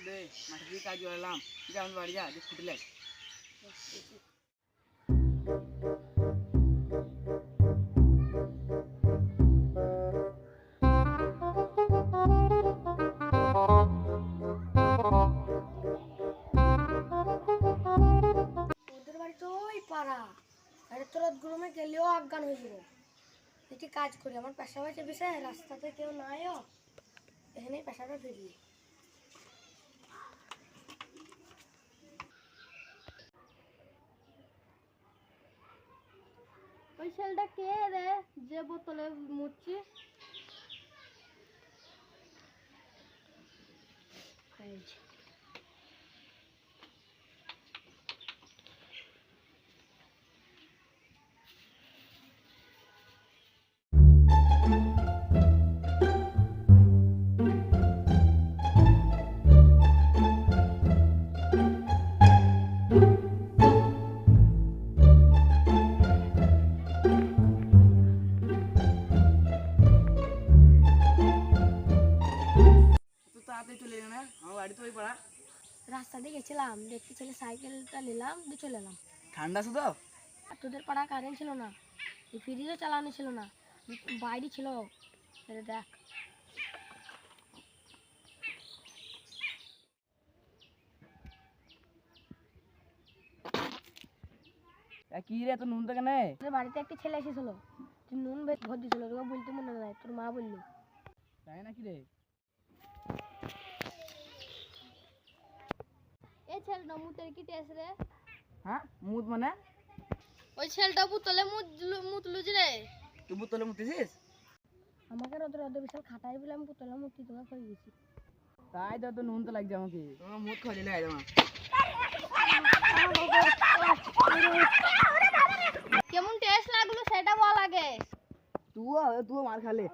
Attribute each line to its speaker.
Speaker 1: দে মাঠে দিয়ে কাজ করলাম যা আমি বাড়ি যা যে ছুটি লাগ
Speaker 2: ওদের বাড়ি তো ওই পাড়া আরে তোরা গ্রুমে গেলেও অজ্ঞান হয়ে যাবে একটি কাজ করি আমার পেশা হয়েছে বিষয় রাস্তাতে কেউ নাইও এখানেই পেশাটা ফিরি ওই ছেলেটা কে রে? যে বোতলে মুচ্ছি। এই
Speaker 1: তাড়াতাড়ি চলে এলি না আমার বাড়ি তো ওই পাড়া।
Speaker 2: রাস্তা দিয়ে গেছিলাম দেখতে ছেলে সাইকেলটা নিলাম দিয়ে চলে এলাম।
Speaker 1: ঠান্ডা শুধু
Speaker 2: আর তোদের পাড়া কারেন্ট ছিল না ফ্রিজও চালানো ছিল না বাইরে ছিল। এটা দেখ।
Speaker 1: কি রে তো নুন তো কেন
Speaker 2: তোদের বাড়িতে একটা ছেলে এসেছিল তুই নুন ভর দিছিল তোকে বলতে মনে নাই তোর মা বলল।
Speaker 1: তাই নাকি রে?
Speaker 2: ছেলেটা মুতের কিটে আছে রে
Speaker 1: হ্যাঁ মুত মানে
Speaker 2: ওই ছেলেটা বুতলে মুত মুতলুজ রে
Speaker 1: তুই বুতলে মুতিছিস
Speaker 2: আমাকে রদ রদ বিশাল খাটাই বলে আমি বুতলে মুতি তোকে কই গেছি
Speaker 1: তাই তো নুন তো লাগছে আমাকে মুত খলি না আমার
Speaker 2: কেমন টেস্ট লাগল সেটা বল আগে
Speaker 1: তুই তুই মার খালে